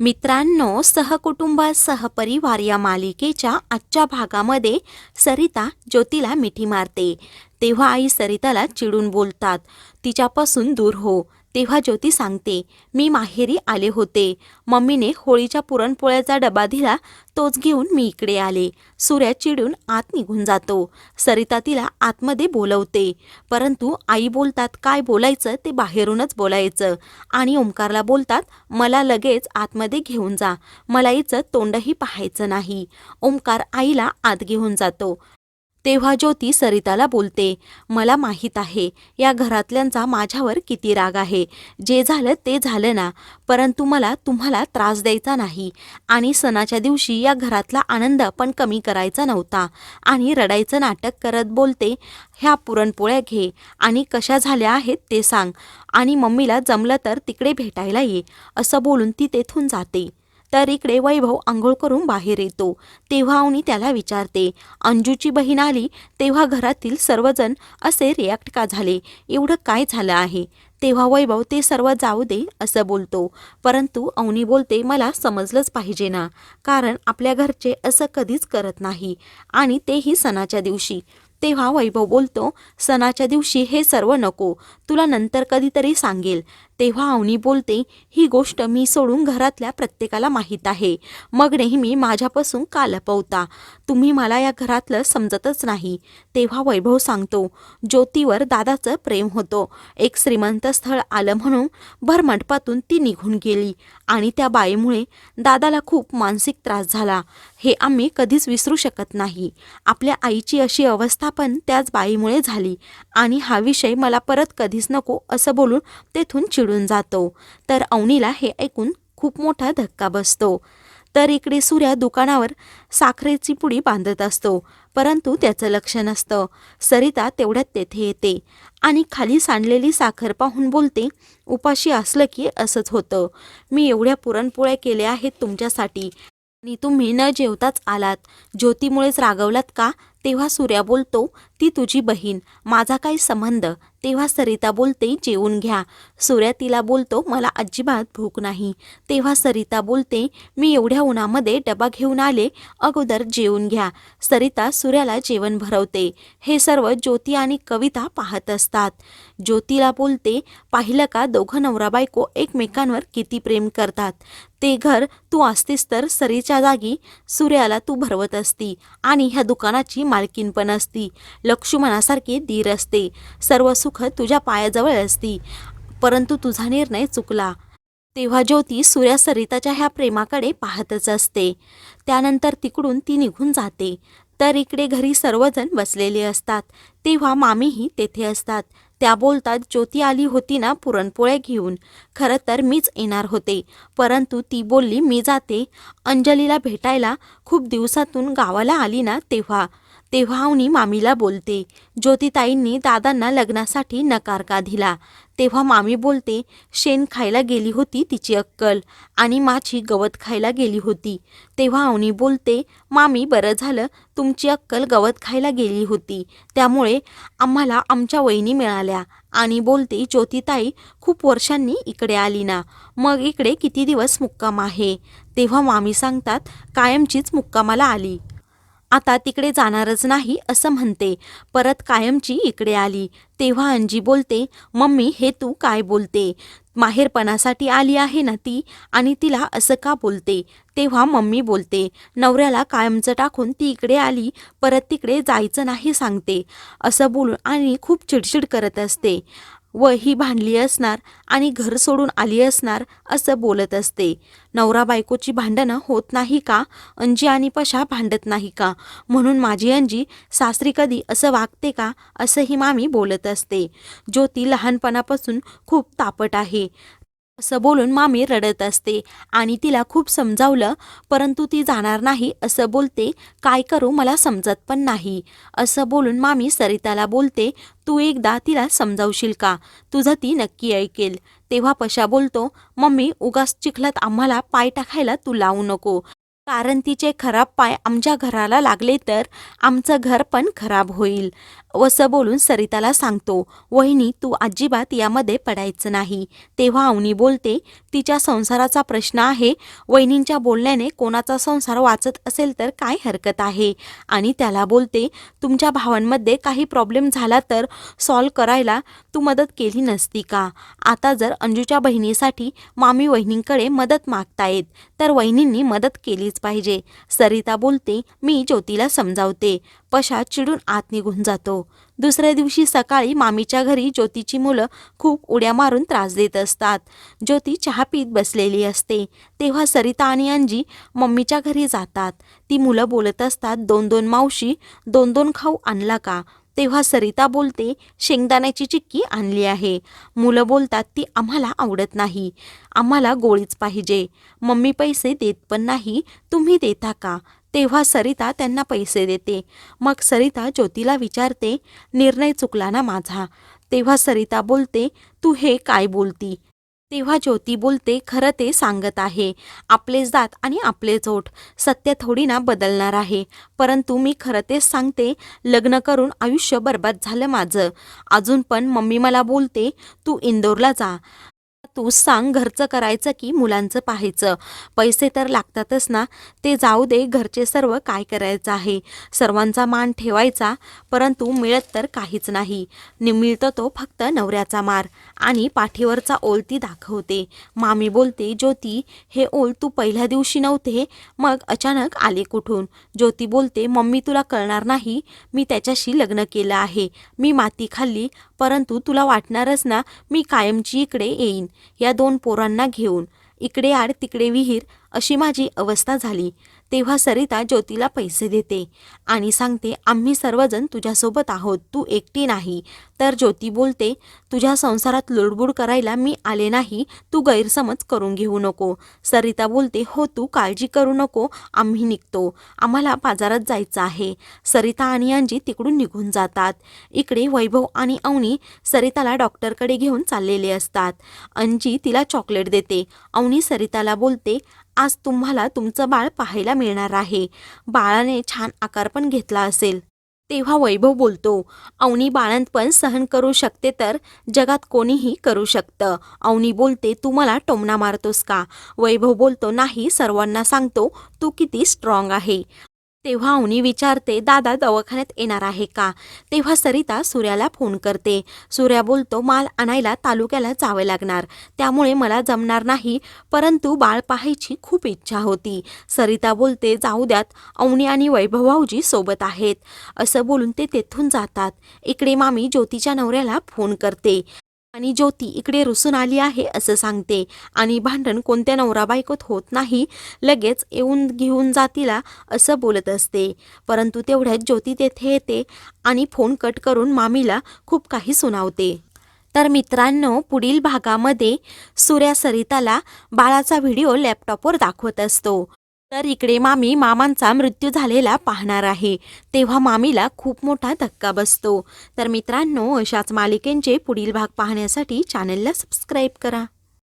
मित्रांनो सहकुटुंबा सहपरिवार या मालिकेच्या आजच्या भागामध्ये सरिता ज्योतीला मिठी मारते. तेव्हा आई सरिताला चिडून बोलतात तिच्यापासून दूर हो. तेव्हा ज्योती सांगते मी माहेरी आले होते. मम्मीने होळीच्या पुरणपोळ्याचा डबा दिला तोच घेऊन मी इकडे आले. सूर्या चिडून आत निघून जातो. सरिता तिला आतमध्ये बोलवते. परंतु आई बोलतात काय बोलायचं? ते बाहेरूनच बोलायचं. आणि ओंकारला बोलतात मला लगेच आतमध्ये घेऊन जा. मला हिचं तोंडही पाहायचं नाही. ओंकार आईला आत घेऊन जातो. तेव्हा ज्योती सरिताला बोलते मला माहीत आहे या घरातल्यांचा माझ्यावर किती राग आहे. जे झालं ते झालं ना परंतु मला तुम्हाला त्रास द्यायचा नाही. आणि सणाच्या दिवशी या घरातला आनंद पण कमी करायचा नव्हता. आणि रडायचं नाटक करत बोलते ह्या पुरणपोळ्या घे. आणि कशा झाल्या आहेत ते सांग. आणि मम्मीला जमलं तर तिकडे भेटायला ये. असं बोलून ती तेथून जाते. तर इकडे वैभव आंघोळ करून बाहेर येतो. तेव्हा अवनी त्याला विचारते अंजूची बहीण आली तेव्हा घरातील सर्वजण असे रिॲक्ट का झाले? एवढं काय झालं आहे? तेव्हा वैभव ते सर्व जाऊ दे असं बोलतो. परंतु अवनी बोलते मला समजलंच पाहिजे ना कारण आपल्या घरचे असं कधीच करत नाही आणि तेही सणाच्या दिवशी. तेव्हा वैभव बोलतो सणाच्या दिवशी हे सर्व नको तुला नंतर कधीतरी सांगेल. तेव्हा अवनी बोलते ही गोष्ट मी सोडून घरातल्या प्रत्येकाला माहीत आहे. मग नेहमी माझ्यापासून का लपवता तुम्ही मला या घरातलं समजतच नाही. तेव्हा वैभव सांगतो ज्योतीवर दादाचं प्रेम होतं. एक श्रीमंत स्थळ आलं म्हणून भरमंडपातून ती निघून गेली. आणि त्या बाईमुळे दादाला खूप मानसिक त्रास झाला. हे आम्ही कधीच विसरू शकत नाही. आपल्या आईची अशी अवस्था पण त्याच बाईमुळे झाली. आणि हा विषय मला परत कधीच नको असं बोलून तेथून चिडून जातो. तर अवनीला हे ऐकून खूप मोठा धक्का बसतो. तर इकडे सूर्या दुकानावर साखरेची पुडी बांधत असतो. परंतु त्याचं लक्ष नसतं. सरिता तेवढ्यात तेथे येते आणि खाली सांडलेली साखर पाहून बोलते उपाशी असलं की असंच होतं. मी एवढ्या पुरणपोळ्या केल्या आहेत तुमच्यासाठी. आणि तुम्ही न जेवताच आलात. ज्योतीमुळेच रागवलात का? तेव्हा सूर्या बोलतो ती तुझी बहीण. माझा काही संबंध? तेव्हा सरिता बोलते जेवून घ्या. सूर्या तिला बोलतो मला अजिबात भूक नाही. तेव्हा सरिता बोलते मी एवढ्या उन्हामध्ये डबा घेऊन आले अगोदर जेवून घ्या. सरिता सूर्याला जेवण भरवते. हे सर्व ज्योती आणि कविता पाहत असतात. ज्योतीला बोलते पाहिलं का दोघं नवरा बायको एकमेकांवर किती प्रेम करतात. ते घर तू असतेस तर सरीच्या जागी सूर्याला तू भरवत असती आणि ह्या दुकानाची मालकीन पण असती. लक्ष्मणासारखे धीर असते. सर्व सुख तुझ्या पायाजवळ असती. परंतु तुझा निर्णय चुकला. तेव्हा ज्योती सूर्या सरिताच्या ह्या प्रेमाकडे पाहतच असते. त्यानंतर तिकडून ती निघून जाते. तर इकडे घरी सर्वजण बसलेले असतात. तेव्हा मामीही तेथे असतात. त्या बोलतात ज्योती आली होती ना पुरणपोळ्या घेऊन. खरं तर मीच येणार होते. परंतु ती बोलली मी जाते. अंजलीला भेटायला खूप दिवसातून गावाला आली ना तेव्हा. तेव्हा अवनी मामीला बोलते ज्योतिताईंनी दादांना लग्नासाठी नकार का दिला? तेव्हा मामी बोलते शेण खायला गेली होती तिची अक्कल आणि माझी गवत खायला गेली होती. तेव्हा अवनी बोलते मामी बरं झालं तुमची अक्कल गवत खायला गेली होती त्यामुळे आम्हाला आमच्या वहिनी मिळाल्या. आणि बोलते ज्योतिताई खूप वर्षांनी इकडे आली ना मग इकडे किती दिवस मुक्काम आहे? तेव्हा मामी सांगतात कायमचीच मुक्कामाला आली. आता तिकडे जाणारच नाही असं म्हणते. परत कायमची इकडे आली. तेव्हा अंजी बोलते मम्मी हे तू काय बोलते? माहेरपणासाठी आली आहे ना ती? आणि तिला असं का बोलते? तेव्हा मम्मी बोलते नवऱ्याला कायमचं टाकून ती इकडे आली परत तिकडे जायचं नाही सांगते. असं बोलून आणि खूप चिडचिड करत असते. व ही भांडली असणार आणि घर सोडून आली असणार असं बोलत असते. नवरा बायकोची भांडणं होत नाही का? अंजी आणि पशा भांडत नाही का? म्हणून माझी अंजी सासरी कधी असं वागते का? असंही मामी बोलत असते. ज्योती लहानपणापासून खूप तापट आहे. असं बोलून मामी रडत असते. आणि तिला खूप समजावलं परंतु ती जाणार नाही असं बोलते काय करू मला समजत पण नाही. असं बोलून मामी सरिताला बोलते तू एकदा तिला समजावशील का? तुझं ती नक्की ऐकेल. तेव्हा पशा बोलतो मम्मी उगाच चिखलात आम्हाला पाय टाकायला तू लावू नको. कारण तिचे खराब पाय आमच्या घराला लागले तर आमचं घर पण खराब होईल. असं बोलून सरिताला सांगतो वहिनी तू अजिबात यामध्ये पडायचं नाही. तेव्हा अवनी बोलते तिच्या संसाराचा प्रश्न आहे. वहिनींच्या बोलण्याने कोणाचा संसार वाचत असेल तर काय हरकत आहे? आणि त्याला बोलते तुमच्या भावांमध्ये काही प्रॉब्लेम झाला तर सॉल्व करायला तू मदत केली नसती का? आता जर अंजूच्या बहिणीसाठी मामी वहिनींकडे मदत मागतायत तर वहिनींनी मदत केलीच पाहिजे. सरिता बोलते मी ज्योतीला समजावते. पशा चिडून आत निघून जातो. दुसऱ्या दिवशी सकाळी मामीच्या घरी ज्योतीची मुलं खूप उड्या मारून त्रास देत असतात. ज्योती चहा पीत बसलेली असते. तेव्हा सरिता आणि अंजी मम्मीच्या घरी जातात. ती मुलं बोलत असतात दोन दोन मावशी दोन दोन खाऊ आणला का? तेव्हा सरिता बोलते शेंगदाण्याची चिक्की आणली आहे. मुलं बोलतात ती आम्हाला आवडत नाही. आम्हाला गोळीच पाहिजे. मम्मी पैसे देत पण नाही. तुम्ही देता का? तेव्हा सरिता त्यांना पैसे देते. मग सरिता ज्योतीला विचारते निर्णय चुकला ना माझा? तेव्हा सरिता बोलते तू हे काय बोलती? तेव्हा ज्योती बोलते खरं ते सांगत आहे. आपलेच दात आणि आपलेच ओठ. सत्य थोडी ना बदलणार आहे. परंतु मी खरं तेच सांगते लग्न करून आयुष्य बर्बाद झालं माझं. अजून पण मम्मी मला बोलते तू इंदोरला जा. तू सांग घरचं करायचं की मुलांचं पाहायचं. पैसे तर लागतातच ना. ते जाऊ दे घरचे सर्व काय करायचं आहे. सर्वांचा मान ठेवायचा परंतु मिळत तर काहीच नाही. नि- मिळतो तो फक्त नवऱ्याचा मार. आणि पाठीवरचा ओल ती दाखवते. मामी बोलते ज्योती हे ओल तू पहिल्या दिवशी नव्हते. मग अचानक आले कुठून? ज्योती बोलते मम्मी तुला कळणार नाही. मी त्याच्याशी लग्न केलं आहे. मी माती खाल्ली परंतु तुला वाटणारच ना मी कायमची इकडे येईन. या दोन पोरांना घेऊन इकडे आड तिकडे विहीर अशी माझी अवस्था झाली. तेव्हा सरिता ज्योतीला पैसे देते आणि सांगते आम्ही सर्वजण तुझ्यासोबत आहोत तू एकटी नाही. तर ज्योती बोलते तुझ्या संसारात लुडबुड करायला मी आले नाही तू गैरसमज करून घेऊ नको. सरिता बोलते हो तू काळजी करू नको आम्ही निघतो आम्हाला बाजारात जायचं आहे. सरिता आणि अंजी तिकडून निघून जातात. इकडे वैभव आणि अवनी सरिताला डॉक्टरकडे घेऊन चाललेले असतात. अंजी तिला चॉकलेट देते. अवनी सरिताला बोलते आज तुम्हाला तुमचं बाळ पाहायला मिळणार आहे. बाळाने छान आकार पण घेतला असेल. तेव्हा वैभव बोलतो अवनी बाळंतपण सहन करू शकते तर जगात कोणीही करू शकतं अवनी बोलते तू मला टोमणा मारतोस का वैभव बोलतो नाही सर्वांना सांगतो तू किती स्ट्रॉंग आहे. तेव्हा अवनी विचारते दादा दवाखान्यात येणार आहे का? तेव्हा सरिता सूर्याला फोन करते. सूर्या बोलतो माल आणायला तालुक्याला जावे लागणार. त्यामुळे मला जमणार नाही परंतु बाळ पाहायची खूप इच्छा होती. सरिता बोलते जाऊ द्यात. अवनी आणि वैभव भाऊजी सोबत आहेत. असं बोलून ते तेथून जातात. इकडे मामी ज्योतीच्या नवऱ्याला फोन करते. आणि ज्योती इकडे रुसून आली आहे असं सांगते. आणि भांडण कोणत्या नवरा बायकोत होत नाही लगेच येऊन घेऊन जातीला असं बोलत असते. परंतु तेवढ्यात ज्योती तेथे येते आणि फोन कट करून मामीला खूप काही सुनावते. तर मित्रांनो पुढील भागामध्ये सूर्या सरिताला बाळाचा व्हिडिओ लॅपटॉपवर दाखवत असतो. तर इकडे मामी मामांचा मृत्यू झालेला पाहणार आहे. तेव्हा मामीला खूप मोठा धक्का बसतो. तर मित्रांनो अशाच मालिकेंचे पुढील भाग पाहण्यासाठी चॅनलला सबस्क्राईब करा.